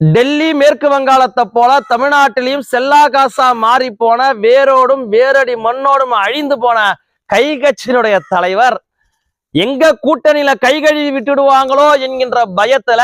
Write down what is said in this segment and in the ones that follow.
டெல்லி மேற்கு வங்காளத்தை போல தமிழ்நாட்டிலையும் செல்லா காசா மாறி போன வேரோடும் வேரடி மண்ணோடும் அழிந்து போன கை கட்சியினுடைய தலைவர். எங்க கூட்டணியில கை கழுவி விட்டுடுவாங்களோ என்கின்ற பயத்துல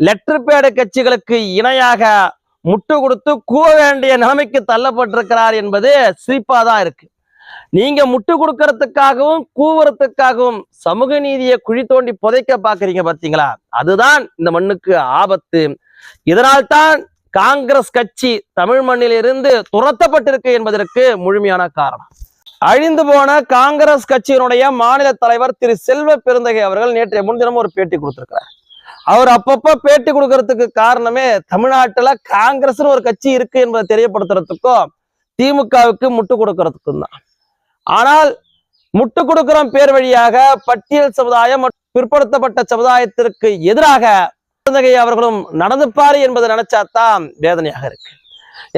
லெட்டர் பேடு கட்சிகளுக்கு இணையாக முட்டு கொடுத்து கூவ வேண்டிய நிலைமைக்கு தள்ளப்பட்டிருக்கிறார் என்பது சிரிப்பா தான் இருக்கு. நீங்க முட்டு கொடுக்கறதுக்காகவும் கூவுறதுக்காகவும் சமூக நீதியை குழி தோண்டி புதைக்க பாக்குறீங்க பாத்தீங்களா அதுதான் இந்த மண்ணுக்கு ஆபத்து. இதனால்தான் காங்கிரஸ் கட்சி தமிழ் மண்ணிலிருந்து துரத்தப்பட்டிருக்கு என்பதற்கு முழுமையான காரணம். அழிந்து போன காங்கிரஸ் கட்சியினுடைய மாநில தலைவர் திரு செல்வ பெருந்தகை அவர்கள் நேற்றைய முன்தினம் ஒரு பேட்டி கொடுத்திருக்கிறார். அவர் அப்பப்ப பேட்டி கொடுக்கறதுக்கு காரணமே தமிழ்நாட்டுல காங்கிரஸ்னு ஒரு கட்சி இருக்கு என்பதை தெரியப்படுத்துறதுக்கும் திமுகவுக்கு முட்டு கொடுக்கறதுக்கும் தான். ஆனால் முட்டு கொடுக்கிறோம் பேர் வழியாக பட்டியல் சமுதாயம் பிற்படுத்தப்பட்ட சமுதாயத்திற்கு எதிராக பெருந்தகை அவர்களும் நடந்துப்பாரு என்பதை நினைச்சாதான் வேதனையாக இருக்கு.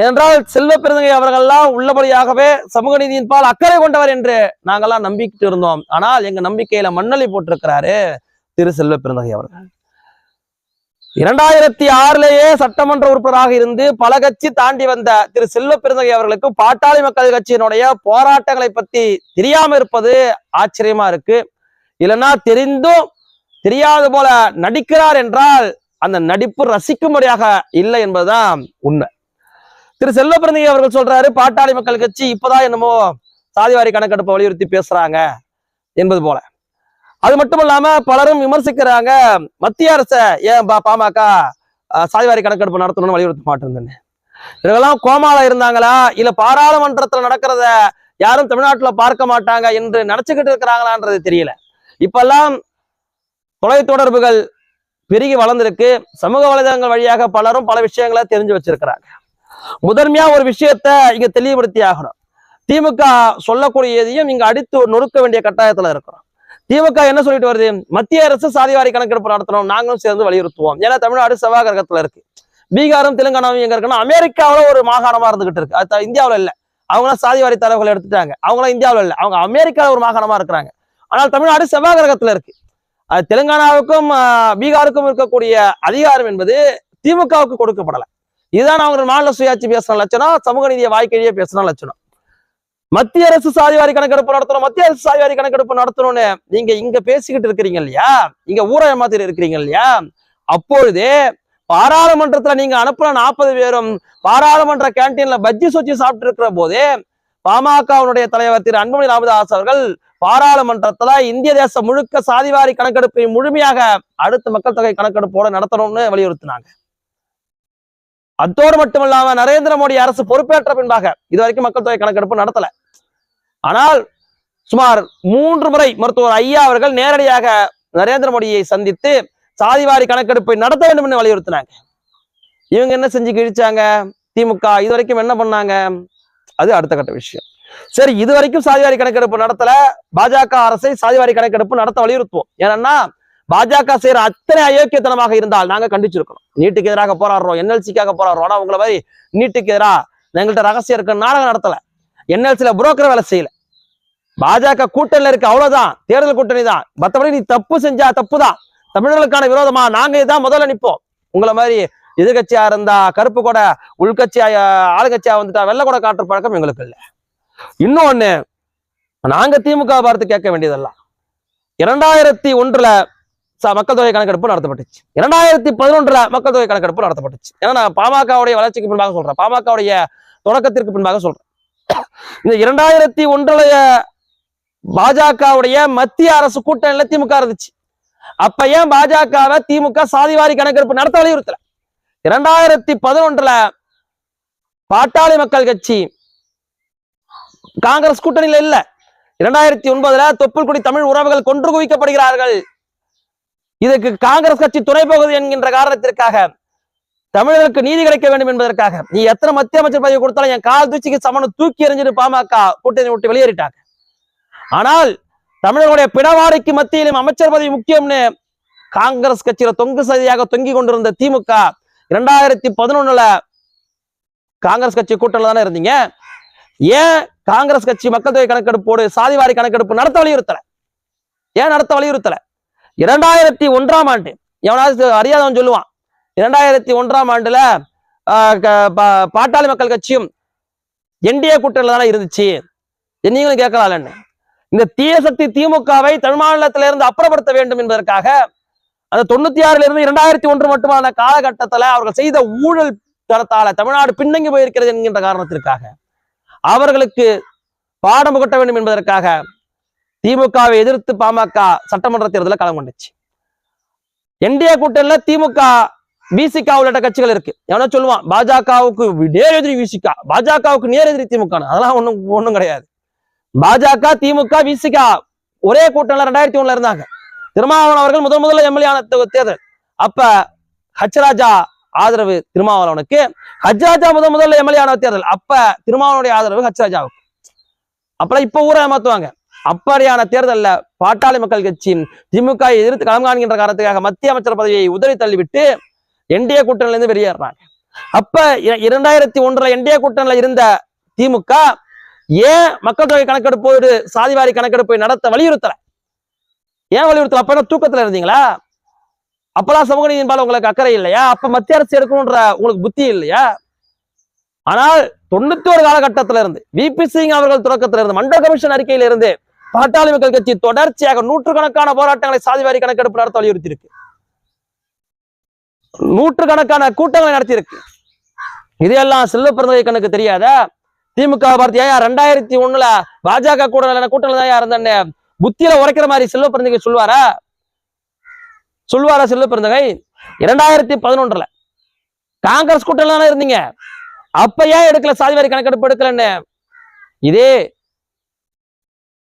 ஏனென்றால் செல்வ பெருந்தகை அவர்கள்லாம் உள்ளபடியாகவே சமூக நீதியின் பால் அக்கறை கொண்டவர் என்று நாங்கெல்லாம் நம்பிக்கிட்டு இருந்தோம். ஆனால் எங்க நம்பிக்கையில மண்ணலி போட்டிருக்கிறாரு திரு செல்வ பெருந்தகை அவர்கள். இரண்டாயிரத்தி ஆறுலேயே சட்டமன்ற உறுப்பினராக இருந்து பல கட்சி தாண்டி வந்த திரு செல்வ பெருந்தகை அவர்களுக்கு பாட்டாளி மக்கள் கட்சியினுடைய போராட்டங்களை பத்தி தெரியாம இருப்பது ஆச்சரியமா இருக்கு. இல்லைன்னா தெரிந்தும் தெரியாத போல நடிக்கிறார் என்றால் அந்த நடிப்பு ரசிக்கும்படியாக இல்லை என்பதுதான் உண்மை. திரு செல்வ பிறந்தகை அவர்கள் சொல்றாரு பாட்டாளி மக்கள் கட்சி இப்பதான் என்னமோ சாதிவாரி கணக்கெடுப்பை வலியுறுத்தி பேசுறாங்க என்பது போல. அது மட்டும் இல்லாம பலரும் விமர்சிக்கிறாங்க மத்திய அரச ஏன் பா- பாமக சாதிவாரி கணக்கெடுப்பு நடத்தணும்னு வலியுறுத்த மாட்டேங்குதுன்னு. இவங்கெல்லாம் கோமால இருந்தாங்களா? இல்ல பாராளுமன்றத்துல நடக்கிறத யாரும் தமிழ்நாட்டுல பார்க்க மாட்டாங்க என்று நினைச்சுக்கிட்டு இருக்கிறாங்களான்றது தெரியல. இப்பெல்லாம் தொலைத்தொடர்புகள் பெருகி வளர்ந்திருக்கு. சமூக வலைதளங்கள் வழியாக பலரும் பல விஷயங்களை தெரிஞ்சு வச்சிருக்கிறாங்க. முதன்மையா ஒரு விஷயத்த இங்க தெளிவுபடுத்தி ஆகணும் திமுக சொல்லக்கூடியதையும் இங்க அடித்து நொறுக்க வேண்டிய கட்டாயத்துல இருக்கிறோம் திமுக என்ன சொல்லிட்டு வருது? மத்திய அரசு சாதிவாரி கணக்கெடுப்பு நடத்தணும். நாங்களும் சேர்ந்து வலியுறுத்துவோம். ஏன்னா தமிழ்நாடு செவ்வாய் கிரகத்துல இருக்கு. பீகாரும் தெலுங்கானாவும் எங்க இருக்குன்னா அமெரிக்காவில ஒரு மாகாணமா இருந்துகிட்டு இருக்கு. அது இந்தியாவில இல்ல. அவங்களாம் சாதிவாரி தலைவர்கள் எடுத்துட்டாங்க. அவங்களாம் இந்தியாவில இல்ல. அவங்க அமெரிக்காவில் ஒரு மாகாணமா இருக்கிறாங்க. ஆனால் தமிழ்நாடு செவ்வாய் கிரகத்துல இருக்கு. அது தெலுங்கானாவுக்கும் பீகாருக்கும் இருக்கக்கூடிய அதிகாரம் என்பது திமுகவுக்கு கொடுக்கப்படலை. இதுதான் அவங்க மாநில சுயாட்சி பேசின லட்சணம் சமூக நீதியை வாய்க்கழியே பேசின லட்சணம். மத்திய அரசு சாதிவாரி கணக்கெடுப்பு நடத்தணும் மத்திய அரசு சாதிவாரி கணக்கெடுப்பு நடத்தணும்னு நீங்க இங்க பேசிக்கிட்டு இருக்கிறீங்க இல்லையா? இங்க ஊர ஏமாத்திட்டு இருக்கிறீங்க இல்லையா? அப்பொழுதே பாராளுமன்றத்துல நீங்க அனுப்புன நாற்பது பேரும் பாராளுமன்ற கேண்டீன்ல பஜ்ஜி சொச்சி சாப்பிட்டு இருக்கிற போதே பாமகவுடைய தலைவர் திரு அன்புமணி ராமதாஸ் அவர்கள் பாராளுமன்றத்துல இந்திய தேசம் முழுக்க சாதிவாரி கணக்கெடுப்பை முழுமையாக அடுத்த மக்கள் தொகை கணக்கெடுப்போட நடத்தணும்னு வலியுறுத்தினாங்க. அத்தோடு மட்டுமல்லாம நரேந்திர மோடி அரசு பொறுப்பேற்ற பின்பாக இது வரைக்கும் மக்கள் தொகை கணக்கெடுப்பு நடத்தல. ஆனால் சுமார் மூன்று முறை மருத்துவர் ஐயா அவர்கள் நேரடியாக நரேந்திர மோடியை சந்தித்து சாதிவாரி கணக்கெடுப்பை நடத்த வேண்டும் என்று வலியுறுத்தினாங்க. இவங்க என்ன செஞ்சு கிழிச்சாங்க? திமுக இது வரைக்கும் என்ன பண்ணாங்க? அது அடுத்த கட்ட விஷயம். சரி இது வரைக்கும் சாதிவாரி கணக்கெடுப்பு நடத்தல. பாஜக அரசை சாதிவாரி கணக்கெடுப்பு நடத்த வலியுறுத்துவோம். ஏன்னா பாஜக செய்யற அத்தனை அயோக்கியத்தனமாக இருந்தால் நாங்க கண்டிச்சிருக்கணும். நீட்டுக்கு எதிராக போராடுறோம். என்எல்சிக்காக போராடுறோம். ஆனா உங்களை மாதிரி நீட்டுக்கு எதிராக எங்கள்கிட்ட ரகசியம் இருக்கு நாடகம் நடத்தலை. என்எல்சியில் புரோக்கர் வேலை செய்யல. பாஜக கூட்டணியில இருக்கு அவ்வளவுதான். தேர்தல் கூட்டணி தான். மற்றபடி நீ தப்பு செஞ்சா தப்பு தான் தமிழர்களுக்கான விரோதமா நாங்க இதான் முதல்ல நிற்போம் உங்களை மாதிரி எதிர்கட்சியா இருந்தா கருப்பு கூட உள்கட்சியா அஹ், ஆளுங்கட்சியா வந்துட்டா வெள்ள கூட காட்டுற பழக்கம் எங்களுக்கு இல்லை. இன்னொன்னு நாங்க திமுக பார்த்து கேட்க வேண்டியதெல்லாம். இரண்டாயிரத்தி ஒன்றுல மக்கள் தொகை கணக்கெடுப்பு நடத்தப்பட்டுச்சு. இரண்டாயிரத்தி பதினொன்றுல மக்கள் தொகை கணக்கெடுப்பு நடத்தப்பட்டுச்சு. ஏன்னா நான் பாமகவுடைய வளர்ச்சிக்கு பின்பாக சொல்றேன். பாமகவுடைய தொடக்கத்திற்கு பின்பாக சொல்றேன். இந்த இரண்டாயிரத்தி ஒன்றுல பாஜகவுடைய மத்திய அரசு கூட்டணியில திமுக இருந்துச்சு. அப்ப ஏன் பாஜகவை திமுக சாதிவாரி கணக்கெடுப்பு நடத்த வலியுறுத்தல இரண்டாயிரத்தி பதினொன்றுல பாட்டாளி மக்கள் கட்சி காங்கிரஸ் கூட்டணியில இல்ல. இரண்டாயிரத்தி ஒன்பதுல தொப்புள்குடி தமிழ் உறவுகள் கொன்று குவிக்கப்படுகிறார்கள். இதுக்கு காங்கிரஸ் கட்சி துணை போகுது என்கின்ற காரணத்திற்காக தமிழர்களுக்கு நீதி கிடைக்க வேண்டும் என்பதற்காக. நீ எத்தனை மத்திய அமைச்சர் பதவி கொடுத்தாலும் என் கால் தூச்சிக்கு சமண தூக்கி எறிஞ்சிட்டு பாமக கூட்டணி விட்டு வெளியேறிட்டாங்க. ஆனால் தமிழர்களுடைய பிணவாடைக்கு மத்தியிலும் அமைச்சர் பதவி முக்கியம்னு காங்கிரஸ் கட்சியில தொங்கு சதியாக தொங்கி கொண்டிருந்த திமுக இரண்டாயிரத்தி பதினொன்னுல காங்கிரஸ் கட்சி கூட்டணியில் தானே இருந்தீங்க? ஏன் காங்கிரஸ் கட்சி மக்கள் தொகை கணக்கெடுப்போடு சாதிவாரி கணக்கெடுப்பு நடத்த வலியுறுத்தல? ஏன் நடத்த வலியுறுத்தல? இரண்டாயிரத்தி ஒன்றாம் ஆண்டு எவனாவது அறியாதவன் சொல்லுவான் இரண்டாயிரத்தி ஒன்றாம் ஆண்டுல ஆஹ் பா- பாட்டாளி மக்கள் கட்சியும் என்டிஏ கூட்டணியில தானே இருந்துச்சு நீங்களும் கேட்கலாம்ல இந்த தீய சக்தி திமுகவை தமிழ் மாநிலத்தில இருந்து அப்புறப்படுத்த வேண்டும் என்பதற்காக அந்த தொண்ணூத்தி ஆறுல இருந்து இரண்டாயிரத்தி ஒன்று மட்டுமான காலகட்டத்துல அவர்கள் செய்த ஊழல் தரத்தால தமிழ்நாடு பின்னங்கி போயிருக்கிறது என்கின்ற காரணத்திற்காக அவர்களுக்கு பாடம் புகட்ட வேண்டும் என்பதற்காக திமுகவை எதிர்த்து பாமக சட்டமன்ற தேர்தலில் களம் கொண்டுச்சு. என்டிஏ கூட்டணியில திமுக விசிகா உள்ளிட்ட கட்சிகள் இருக்கு. எவனா சொல்லுவான் பாஜகவுக்கு நேர் எதிரி விசிகா பாஜகவுக்கு நேர் எதிரி திமுக அதெல்லாம் ஒண்ணும் ஒண்ணும் கிடையாது. பாஜக திமுக விசிகா ஒரே கூட்டம்ல ரெண்டாயிரத்தி ஒண்ணுல இருந்தாங்க. திருமாவளவன் அவர்கள் முதல் முதல்ல எம்எல்ஏ ஆன தேர்தல். அப்ப ஹச்ராஜா ஆதரவு திருமாவளவனுக்கு ஹச்ராஜா முதல் முதல்ல எம்எல்ஏ ஆன தேர்தல். அப்ப திருமாவளவனுடைய ஆதரவு ஹச்ராஜாவுக்கு அப்பெல்லாம் இப்ப ஊரை ஏமாத்துவாங்க. அப்படியான தேர்தல்ல பாட்டாளி மக்கள் கட்சி திமுக எதிர்த்து களம் காண்கின்ற காரணத்துக்காக மத்திய அமைச்சர் பதவியை உதறி தள்ளிவிட்டு என்டிஏ கூட்டணியில இருந்து வெளியேறாங்க அப்ப இரண்டாயிரத்தி ஒன்றுல என்டிஏ கூட்டணியில இருந்த திமுக ஏன் மக்கள் தொகை கணக்கெடுப்போடு சாதிவாரி கணக்கெடுப்பை நடத்த வலியுறுத்தல? ஏன் வலியுறுத்தல? அப்ப என்ன தூக்கத்துல இருந்தீங்களா? அப்பெல்லாம் சமூக நீதிபால உங்களுக்கு அக்கறை இல்லையா? அப்ப மத்திய அரசு எடுக்கணும்ன்ற உங்களுக்கு புத்தி இல்லையா? ஆனால் தொண்ணூத்தி ஒரு காலகட்டத்தில இருந்து விபி சிங் அவர்கள் தொடக்கத்துல இருந்து மண்டல கமிஷன் அறிக்கையில இருந்து பாட்டாளி மக்கள் கட்சி தொடர்ச்சியாக நூற்றுக்கணக்கான போராட்டங்களை சாதிவாரி கணக்கெடுப்பு நடத்த வலியுறுத்தி இருக்கு நூற்றுக்கணக்கான கூட்டங்களை நடத்தியிருக்கு. இதையெல்லாம் செல்ல பிறந்தவை கணக்கு தெரியாதா? திமுக பார்த்தியா ரெண்டாயிரத்தி ஒண்ணுல பாஜக கூட கூட்டங்கள் தான் இருந்தேன்னு புத்தியில உரைக்கிற மாதிரி செல்வ பிறந்தகை சொல்வாரா சொல்வாரா செல்வ பிறந்தகை இரண்டாயிரத்தி பதினொன்றுல காங்கிரஸ் கூட்டம் தானே இருந்தீங்க. அப்ப ஏன் எடுக்கல? சாதிவாரி கணக்கெடுப்பு எடுக்கலன்னு. இதே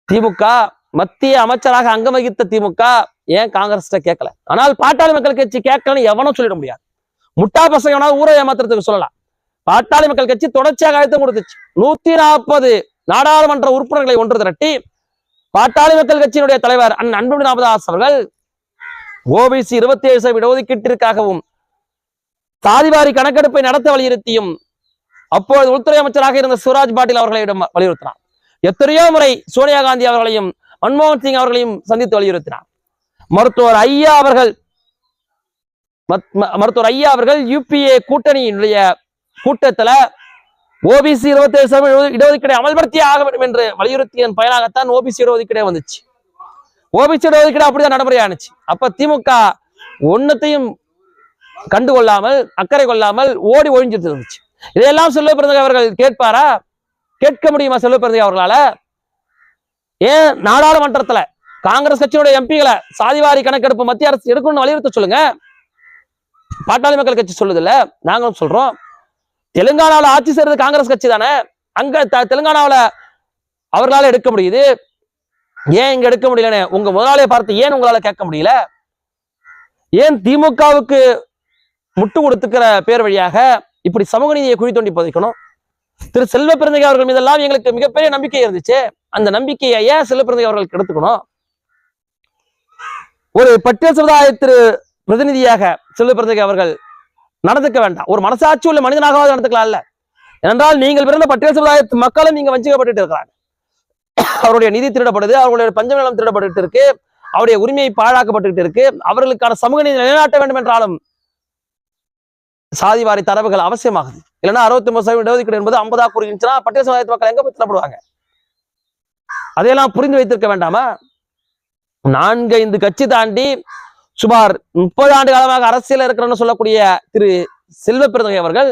திமுக மத்திய அமைச்சராக அங்கம் வகித்த திமுக ஏன் காங்கிரஸ் கேட்கல? ஆனால் பாட்டாளி மக்கள் கட்சி கேட்கலன்னு எவனும் சொல்லிட முடியாது. முட்டா பசங்க ஊரை ஏமாத்துறதுக்கு சொல்லலாம். பாட்டாளி மக்கள் கட்சி தொடர்ச்சியாக அழுத்தம் கொடுத்துச்சு. நூத்தி நாற்பது நாடாளுமன்ற உறுப்பினர்களை ஒன்று திரட்டி பாட்டாளி மக்கள் கட்சியினுடைய தலைவர் அண்ணன் அன்புமணி ராமதாஸ் அவர்கள் ஓபிசி இருபத்தி ஏழு சதவீத இடஒதுக்கீட்டிற்காகவும் சாதிவாரி கணக்கெடுப்பை நடத்த வலியுறுத்தியும் அப்பொழுது உள்துறை அமைச்சராக இருந்த சிவராஜ் பாட்டீல் அவர்களிடம் வலியுறுத்தினார். எத்தனையோ முறை சோனியா காந்தி அவர்களையும் மன்மோகன் சிங் அவர்களையும் சந்தித்து வலியுறுத்தினார். மருத்துவர் ஐயா அவர்கள் மத்- ம- மருத்துவர் ஐயா அவர்கள் யூபிஏ கூட்டணியினுடைய கூட்டத்துல ஓபிசி இருபத்தி ஏழு சதவீத இடஒதுக்கீடை அமல்படுத்தி ஆக வேண்டும் என்று வலியுறுத்தியதன் பயனாகத்தான் ஓபிசி இடஒதுக்கீடே வந்துச்சு. ஓபிசி இடஒதுக்கீடு அப்படிதான் நடைமுறையானுச்சு அப்ப திமுக ஒன்னத்தையும் கண்டு கொள்ளாமல் அக்கறை கொள்ளாமல் ஓடி ஒழிஞ்சிட்டு இருந்துச்சு. இதையெல்லாம் செல்வ பிறந்தகை அவர்கள் கேட்பாரா? கேட்க முடியுமா செல்வ பிறந்தகை அவர்களால? ஏன் நாடாளுமன்றத்துல காங்கிரஸ் கட்சியுடைய எம்பிகளை சாதிவாரி கணக்கெடுப்பு மத்திய அரசு எடுக்கணும்னு வலியுறுத்த சொல்லுங்க. பாட்டாளி மக்கள் கட்சி சொல்லுது இல்ல நாங்களும் சொல்றோம். தெலுங்கானாவில் ஆட்சி செய்யறது காங்கிரஸ் கட்சி தானே? அங்க த- தெலுங்கானாவுல அவர்களால எடுக்க முடியுது. ஏன் இங்க எடுக்க முடியலன்னு உங்க முதலாளியை பார்த்து ஏன் உங்களால கேட்க முடியல? ஏன் திமுகவுக்கு முட்டு கொடுத்துக்கிற பேர் வழியாக இப்படி சமூக நீதியை குழி தோண்டி புதைக்கணும்? திரு செல்வ பிறந்தகை அவர்கள் மீதெல்லாம் எங்களுக்கு மிகப்பெரிய நம்பிக்கை இருந்துச்சு. அந்த நம்பிக்கையை ஏன் செல்வ பிறந்தகை அவர்கள் எடுத்துக்கணும் ஒரு பட்டியல் சமுதாயத்திற்கு பிரதிநிதியாக செல்வ அவர்கள் நடந்துக்க வேண்டாம். ஒரு மனசாட்சி உள்ள மனிதனாகவாது நடந்துக்கலாம்ல ஏனென்றால் நீங்கள் பிறந்த பட்டியல் சமுதாயத்து மக்களும் நீங்க வஞ்சிக்கப்பட்டு இருக்கிறாங்க. அவருடைய நிதி திருடப்படுது அவர்களுடைய பஞ்ச நிலம் திருடப்பட்டு இருக்கு அவருடைய உரிமையை பாழாக்கப்பட்டு இருக்கு அவர்களுக்கான சமூக நீதி நிலைநாட்ட வேண்டும் என்றாலும் சாதிவாரி தரவுகள் அவசியமாகுது. இல்லைன்னா அறுபத்தி ஒன்பது சதவீதம் இடஒதுக்கீடு என்பது ஐம்பதா கூறுகின்றனா. பட்டியல் சமுதாயத்து மக்கள் எங்க போய் தரப்படுவாங்க அதையெல்லாம் புரிந்து வைத்திருக்க வேண்டாமா? நான்கு ஐந்து கட்சி தாண்டி சுமார் முப்பது ஆண்டு காலமாக அரசியல் இருக்கிறன்னு சொல்லக்கூடிய திரு செல்வ அவர்கள்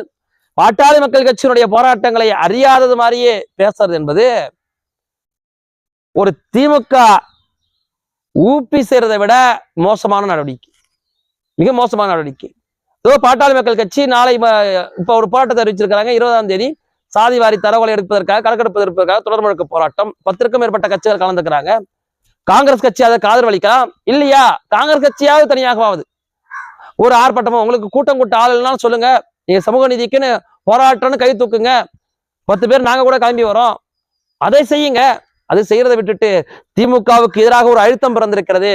பாட்டாளி மக்கள் கட்சியினுடைய போராட்டங்களை அறியாதது மாதிரியே பேசுறது என்பது ஒரு திமுக ஊப்பி செய்யறதை விட மோசமான நடவடிக்கை. மிக மோசமான நடவடிக்கை. ஏதோ பாட்டாளி மக்கள் கட்சி நாளை இப்போ இப்ப ஒரு போராட்டத்தை அறிவிச்சிருக்காங்க இருபதாம் தேதி சாதி வாரி தரவுகளை எடுப்பதற்காக கணக்கெடுப்பதற்காக எடுப்பதற்காக தொடர் முழக்க போராட்டம். பத்திற்கும் மேற்பட்ட கட்சிகள் கலந்துக்கிறாங்க. காங்கிரஸ் கட்சி அதற்கு ஆதரவளிக்கலாம் இல்லையா? காங்கிரஸ் கட்சியாவது தனியாகவாவது. ஒரு ஆர்ப்பாட்டமா உங்களுக்கு கூட்டம் கூட்ட ஆள் சொல்லுங்க. நீங்க சமூக நீதிக்குன்னு போராட்டம்னு கை தூக்குங்க. பத்து பேர் நாங்க கூட கிளம்பி வரோம். அதை செய்யுங்க. அது செய்யறதை விட்டுட்டு திமுகவுக்கு எதிராக ஒரு அழுத்தம் பிறந்திருக்கிறது.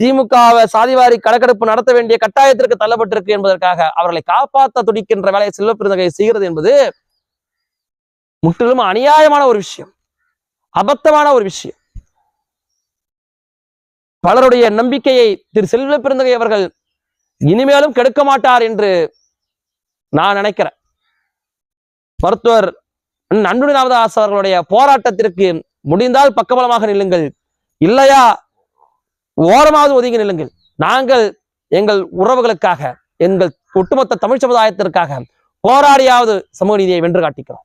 திமுகவை சாதிவாரி கணக்கெடுப்பு நடத்த வேண்டிய கட்டாயத்திற்கு தள்ளப்பட்டிருக்கு என்பதற்காக அவர்களை காப்பாற்ற துடிக்கின்ற வேலையை செல்வ பெருந்தகை செய்கிறது என்பது முற்றிலும் அநியாயமான ஒரு விஷயம். அபத்தமான ஒரு விஷயம். பலருடைய நம்பிக்கையை திரு செல்வ பெருந்தகை அவர்கள் இனிமேலும் கெடுக்க மாட்டார் என்று நான் நினைக்கிறேன். மருத்துவர் அன்புணி ராமதாஸ் அவர்களுடைய போராட்டத்திற்கு முடிந்தால் பக்கபலமாக நில்லுங்கள். இல்லையா? ஓரமாவது ஒதுங்கி நில்லுங்கள். நாங்கள் எங்கள் உறவுகளுக்காக எங்கள் ஒட்டுமொத்த தமிழ் சமுதாயத்திற்காக போராடியாவது சமூக நீதியை வென்று காட்டிக்கிறோம்.